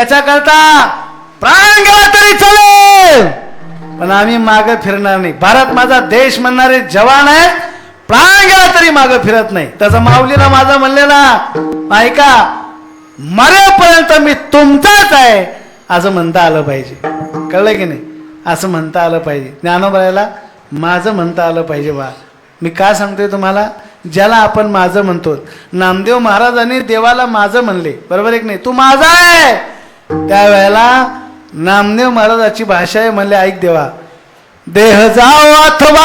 त्याच्याकरता प्राण गेला तरी चालेल. पण आम्ही मागे फिरणार नाही. भारत माझा देश म्हणणारे जवान आहेत प्राण गेला तरी मागे फिरत नाही. त्याचा माऊलीला माझा म्हणलेला ऐका मरेपर्यंत मी तुमचाच आहे. असं म्हणता आलं पाहिजे. कळलं की नाही? असं म्हणता आलं पाहिजे. ज्ञानोबरायला माझं म्हणता आलं पाहिजे बा. मी का सांगतोय तुम्हाला? ज्याला आपण माझं म्हणतो. नामदेव महाराजांनी देवाला माझं म्हणले. बरोबर एक नाही? तू माझा आहे. त्यावेळेला नामदेव महाराजाची भाषा आहे म्हणले ऐक देवा देह जाओ अथवा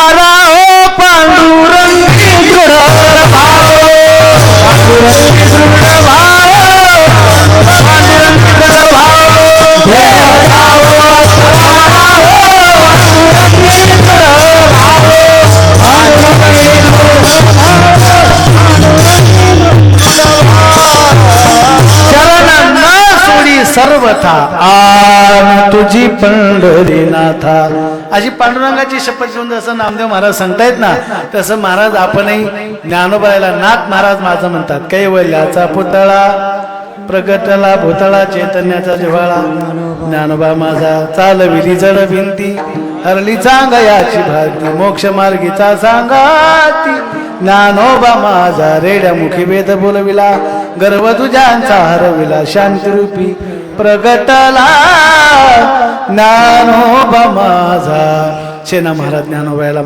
सर्वथा आन तुझी पंढरीनाथा. अशी पांडुरंगाची शपथ घेऊन जसं नामदेव महाराज सांगतायत ना तसं महाराज आपणही ज्ञानोबायला नाथ महाराज माझं म्हणतात. कैवल्याचा पुतळा प्रगटला भूतळा चैतन्याचा जिव्हाळा. ज्ञानोबा माझा चालविली जड भिंती हरली चांगयाची भारती मोक्ष मार्गीचा सांगाती. ज्ञानोबा माझा रेड्या मुखी वेद बोलविला गर्व तुझ्यांचा हरविला शांतिरूपी. प्रगटला ज्ञानोबा माझा. शेना महाराज ज्ञानोबायला